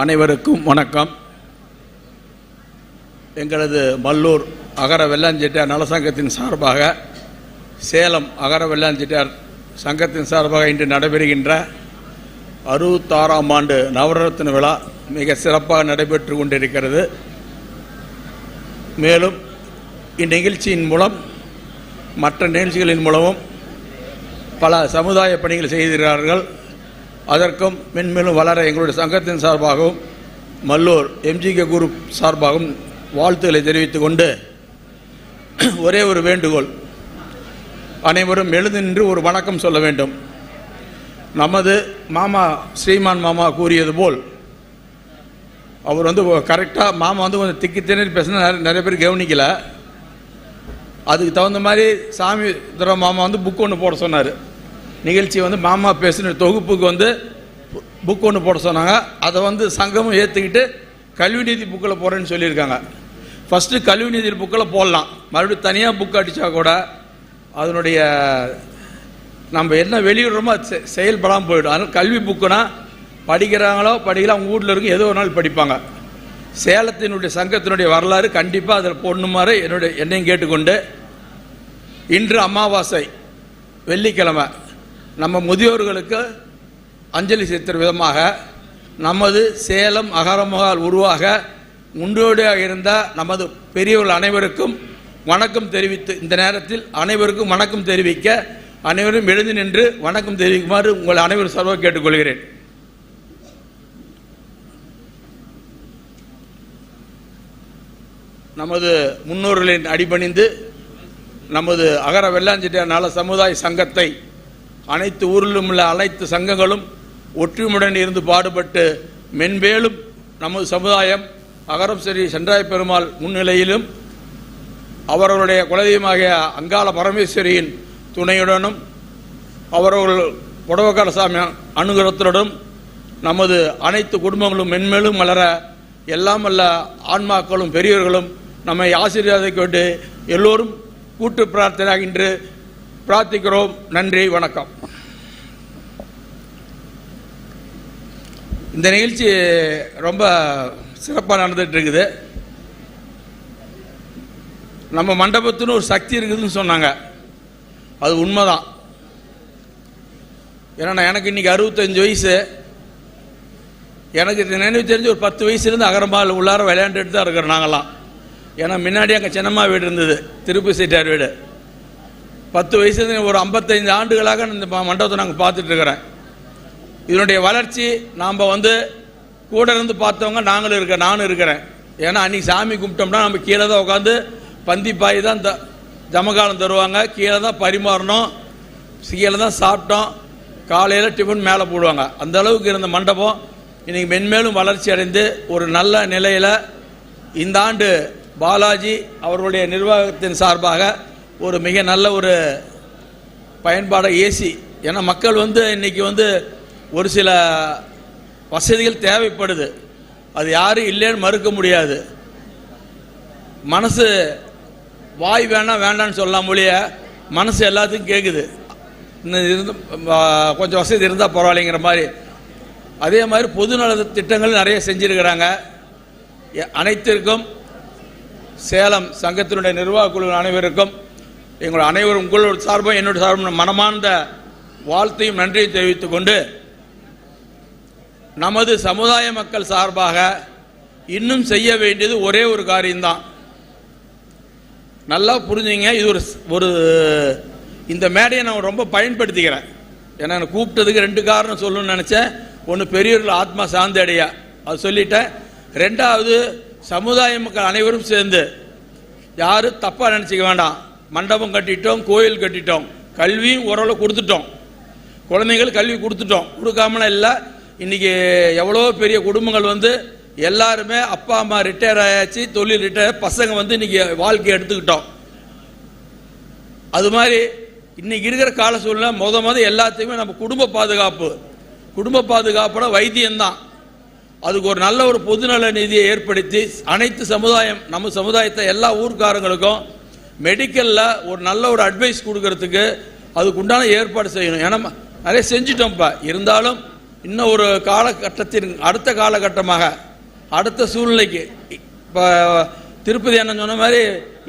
அனைவருக்கும் வணக்கம். எங்களது மல்லூர் அகர வெள்ளாஞ்சிட்டார் நலசங்கத்தின் சார்பாக சேலம் அகர வெள்ளாஞ்சிட்டார் சங்கத்தின் சார்பாக இன்று நடைபெறுகின்ற அறுபத்தாறாம் ஆண்டு நவரத்ன விழா மிக சிறப்பாக நடைபெற்று கொண்டிருக்கிறது. மேலும் இந்நிகழ்ச்சியின் மூலம் மற்ற நிகழ்ச்சிகளின் மூலமும் பல சமுதாய பணிகள் செய்கிறார்கள் அதற்கும் மென்மேலும் வளர எங்களுடைய சங்கத்தின் சார்பாகவும் மல்லூர் எம்ஜிகே குரூப் சார்பாகவும் வாழ்த்துக்களை தெரிவித்துக் கொண்டு ஒரே ஒரு வேண்டுகோள். அனைவரும் எழுந்து நின்று ஒரு வணக்கம் சொல்ல வேண்டும். நமது மாமா ஸ்ரீமான் மாமா கூறியது போல் அவர் வந்து கரெக்டாக மாமா வந்து கொஞ்சம் திக்கி திணறி பேசினா நிறைய நிறைய பேர் கவனிக்கல. அதுக்கு தகுந்த மாதிரி சாமி துரை மாமா வந்து புக் ஒன்று போட சொன்னார். நிகழ்ச்சி வந்து மாமா பேசின தொகுப்புக்கு வந்து புக் ஒன்று போட சொன்னாங்க. அதை வந்து சங்கமும் ஏற்றுக்கிட்டு கல்வி நீதி புக்கில் போகிறேன்னு சொல்லியிருக்காங்க. ஃபஸ்ட்டு கல்வி நீதி புக்கில் போடலாம். மறுபடியும் தனியாக புக் அடித்தா கூட அதனுடைய நம்ம என்ன வெளியிடுறோமோ அது செ- செயல்படாமல் போயிடும். அதனால் கல்வி புக்குனா படிக்கிறாங்களோ படிக்கல அவங்க வீட்டில் இருக்கும் ஏதோ ஒரு நாள் படிப்பாங்க. சேலத்தினுடைய சங்கத்தினுடைய வரலாறு கண்டிப்பாக அதில் போடணுமாறு என்னுடைய என்னையும் கேட்டுக்கொண்டு இன்று அமாவாசை வெள்ளிக்கிழமை நம்ம முதியோர்களுக்கு அஞ்சலி செலுத்துகிற விதமாக நமது சேலம் அகரமுகால் உருவாக முன்னோடியாக இருந்த நமது பெரியவர்கள் அனைவருக்கும் வணக்கம் தெரிவித்து இந்த நேரத்தில் அனைவருக்கும் வணக்கம் தெரிவிக்க அனைவரும் எழுந்து நின்று வணக்கம் தெரிவிக்குமாறு உங்கள் அனைவரும் சர்வ கேட்டுக்கொள்கிறேன். நமது முன்னோர்களின் அடிபணிந்து நமது அகர வெள்ளாஞ்சிட்டியார் நல சமுதாய சங்கத்தை அனைத்து ஊரிலும் உள்ள அனைத்து சங்கங்களும் ஒற்றுமையுடன் இருந்து பாடுபட்டு மென்மேலும் நமது சமுதாயம் அகரம் ஸ்ரீ சென்றாய பெருமாள் முன்னிலையிலும் அவர்களுடைய குலதெய்வமாகிய அங்காள பரமேஸ்வரியின் துணையுடனும் அவர்கள் புடவக்கார சாமி நமது அனைத்து குடும்பங்களும் மென்மேலும் வளர எல்லாம் வல்ல ஆன்மாக்களும் பெரியவர்களும் நம்மை ஆசீர்வாதிக்க கொண்டு எல்லோரும் கூட்டு பிரார்த்தனை இன்று பிரார்த்திக்கிறோம். நன்றி வணக்கம். இந்த நிகழ்ச்சி ரொம்ப சிறப்பாக நடந்துட்டு இருக்குது நம்ம மண்டபத்துன்னு ஒரு சக்தி இருக்குதுன்னு சொன்னாங்க. அது உண்மைதான். ஏன்னா நான் எனக்கு இன்னைக்கு அறுபத்தஞ்சு வயசு. எனக்கு இது நினைவு தெரிஞ்சு ஒரு பத்து வயசுலேருந்து அகரமால் உள்ளார விளையாண்டுட்டு தான் இருக்கிறோம் நாங்களாம் ஏன்னா முன்னாடி அங்கே சின்னம்மா வீடு இருந்தது திருப்பி சீட்டார் வீடு. பத்து வயசுலேருந்து ஒரு ஐம்பத்தைந்து ஆண்டுகளாக இந்த மண்டபத்தை நாங்கள் பார்த்துட்டு இருக்கிறேன். இதனுடைய வளர்ச்சி நாம் வந்து கூட இருந்து பார்த்தவங்க நாங்களும் இருக்க நானும் இருக்கிறேன். ஏன்னா அன்னைக்கு சாமி கும்பிட்டோம்னா நம்ம கீழே தான் உட்காந்து பந்தி பாய் தான் த ஜமகாலம் தருவாங்க. கீழே தான் பரிமாறணும். கீழே தான் சாப்பிட்டோம். காலையில் டிஃபன் மேலே போடுவாங்க. அந்த அளவுக்கு இருந்த மண்டபம் இன்னைக்கு மென்மேலும் வளர்ச்சி அடைந்து ஒரு நல்ல நிலையில் இந்த ஆண்டு பாலாஜி அவர்களுடைய நிர்வாகத்தின் சார்பாக ஒரு மிக நல்ல ஒரு பயன்பாடாக ஏசி. ஏன்னா மக்கள் வந்து இன்றைக்கி வந்து ஒரு சில வசதிகள் தேவைப்படுது. அது யாரும் இல்லைன்னு மறுக்க முடியாது. மனசு வாய் வேணாம் வேண்டாம்னு சொல்லலாம் மொழிய மனசு எல்லாத்துக்கும் கேட்குது இன்னும் இருந்து கொஞ்சம் வசதி இருந்தால் பரவாயில்லைங்கிற மாதிரி. அதே மாதிரி பொதுநல திட்டங்கள் நிறைய செஞ்சுருக்கிறாங்க. அனைத்திற்கும் சேலம் சங்கத்தினுடைய நிர்வாக குழு அனைவருக்கும் எங்கள் அனைவரும் உங்களோட சார்பும் என்னோட சார்பும் மனமார்ந்த வாழ்த்தையும் நன்றியும் தெரிவித்துக் கொண்டு நமது சமுதாய மக்கள் சார்பாக இன்னும் செய்ய வேண்டியது ஒரே ஒரு காரியம்தான். நல்லா புரிஞ்சுங்க இது ஒரு ஒரு இந்த மேடையை நான் ரொம்ப பயன்படுத்திக்கிறேன். ஏன்னா என்னை கூப்பிட்டதுக்கு ரெண்டு காரணம் சொல்லணும்னு நினச்சேன். ஒன்று பெரியவர்கள் ஆத்மா சாந்தி அடையா அது சொல்லிட்டேன். ரெண்டாவது சமுதாய மக்கள் அனைவரும் சேர்ந்து யாரும் தப்பாக நினச்சிக்க வேண்டாம். மண்டபம் கட்டிட்டோம் கோயில் கட்டிட்டோம். கல்வியும் ஓரளவு கொடுத்துட்டோம். குழந்தைகள் கல்வி கொடுத்துட்டோம். கொடுக்காமலாம் இல்லை. இன்னைக்கு எவ்வளோ பெரிய குடும்பங்கள் வந்து எல்லாருமே அப்பா அம்மா ரிட்டையர் ஆயாச்சு தொழில் ரிட்டையர் பசங்க வந்து இன்னைக்கு வாழ்க்கையை எடுத்துக்கிட்டோம். அது மாதிரி இன்னைக்கு இருக்கிற கால சூழ்நிலை முத முத எல்லாத்தையுமே நம்ம குடும்ப பாதுகாப்பு. குடும்ப பாதுகாப்போட வைத்தியம்தான். அதுக்கு ஒரு நல்ல ஒரு பொதுநல நிதியை ஏற்படுத்தி அனைத்து சமுதாயம் நம்ம சமுதாயத்தை எல்லா ஊர்க்காரங்களுக்கும் மெடிக்கலில் ஒரு நல்ல ஒரு அட்வைஸ் கொடுக்கறதுக்கு அதுக்கு உண்டான ஏற்பாடு செய்யணும். ஏன்னா நிறைய செஞ்சிட்டோம்ப்பா இருந்தாலும் இன்னும் ஒரு காலகட்டத்தின் அடுத்த காலகட்டமாக அடுத்த சூழ்நிலைக்கு இப்போ திருப்பதி அண்ணன் சொன்ன மாதிரி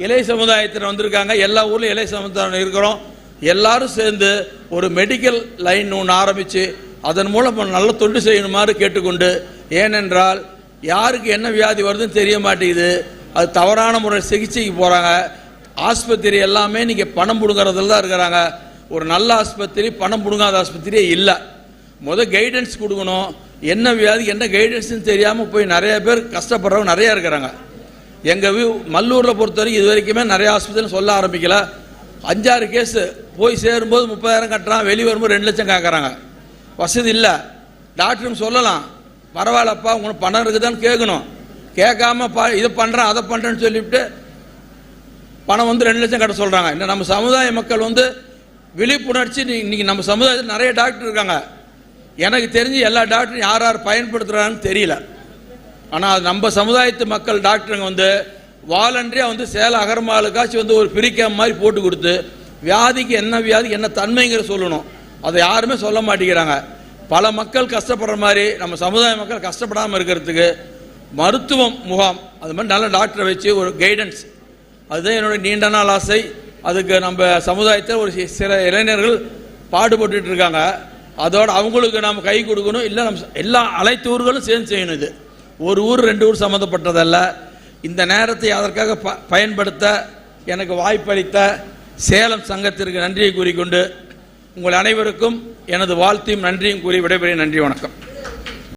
இளைய சமுதாயத்தில் வந்திருக்காங்க. எல்லா ஊர்லேயும் இளைய சமுதாயம் இருக்கிறோம். எல்லாரும் சேர்ந்து ஒரு மெடிக்கல் லைன் ஒன்று ஆரம்பித்து அதன் மூலம் நல்ல தொண்டு செய்யணுமாறு கேட்டுக்கொண்டு ஏனென்றால் யாருக்கு என்ன வியாதி வருதுன்னு தெரிய மாட்டேங்குது. அது தவறான முறை சிகிச்சைக்கு போகிறாங்க ஆஸ்பத்திரி எல்லாமே நீங்கள் பணம் பிடுங்குறதுல தான் இருக்கிறாங்க. ஒரு நல்ல ஆஸ்பத்திரி பணம் பிடுங்காத ஆஸ்பத்திரியே இல்லை. முதல் கைடன்ஸ் கொடுக்கணும். என்ன வியாதி என்ன கைடன்ஸ்னு தெரியாமல் போய் நிறைய பேர் கஷ்டப்படுறவங்க நிறையா இருக்கிறாங்க. எங்கள் வீ மல்லூரில் பொறுத்தவரைக்கும் இது வரைக்குமே நிறைய ஆஸ்பத்திரி சொல்ல ஆரம்பிக்கல. அஞ்சாறு கேஸு போய் சேரும்போது முப்பதாயிரம் கட்டுறான் வெளியே வரும்போது ரெண்டு லட்சம் கேட்குறாங்க வசதி இல்லை. டாக்டரும் சொல்லலாம். பரவாயில்லப்பா உங்களுக்கு பணம் இருக்குதான்னு கேட்கணும் கேட்காம பா இதை பண்ணுறேன் அதை பண்ணுறேன்னு சொல்லிவிட்டு பணம் வந்து ரெண்டு லட்சம் கட்ட சொல்கிறாங்க இன்னும் நம்ம சமுதாய மக்கள் வந்து விழிப்புணர்ச்சி இன்னைக்கு நம்ம சமுதாயத்தில் நிறைய டாக்டர் இருக்காங்க. எனக்கு தெரிஞ்சு எல்லா டாக்டரும் யார் யார் பயன்படுத்துகிறாங்கன்னு தெரியல. ஆனால் அது நம்ம சமுதாயத்து மக்கள் டாக்டருங்க வந்து வாலண்டரியாக வந்து சேல அகர்மாலுக்காச்சும் வந்து ஒரு பிரிக்கம் மாதிரி போட்டு கொடுத்து வியாதிக்கு என்ன வியாதி என்ன தன்மைங்கிற சொல்லணும். அதை யாருமே சொல்ல மாட்டேங்கிறாங்க. பல மக்கள் கஷ்டப்படுற மாதிரி நம்ம சமுதாய மக்கள் கஷ்டப்படாமல் இருக்கிறதுக்கு மருத்துவம் முகாம் அது மாதிரி நல்ல டாக்டரை வச்சு ஒரு கைடன்ஸ் அதுதான் என்னுடைய நீண்ட நாள் ஆசை. அதுக்கு நம்ம சமுதாயத்தில் ஒரு சில இளைஞர்கள் பாடுபட்டு இருக்காங்க. அதோடு அவங்களுக்கு நாம் கை கொடுக்கணும். இல்லை நம்ம எல்லா அனைத்து ஊர்களும் சேர்ந்து செய்யணும் இது. ஒரு ஊர் ரெண்டு ஊர் சம்மந்தப்பட்டதல்ல. இந்த நேரத்தை அதற்காக ப பயன்படுத்த எனக்கு வாய்ப்பளித்த சேலம் சங்கத்திற்கு நன்றியை கூறிக்கொண்டு உங்கள் அனைவருக்கும் எனது வாழ்த்தையும் நன்றியும் கூறி விடைபெறும் நன்றி வணக்கம்.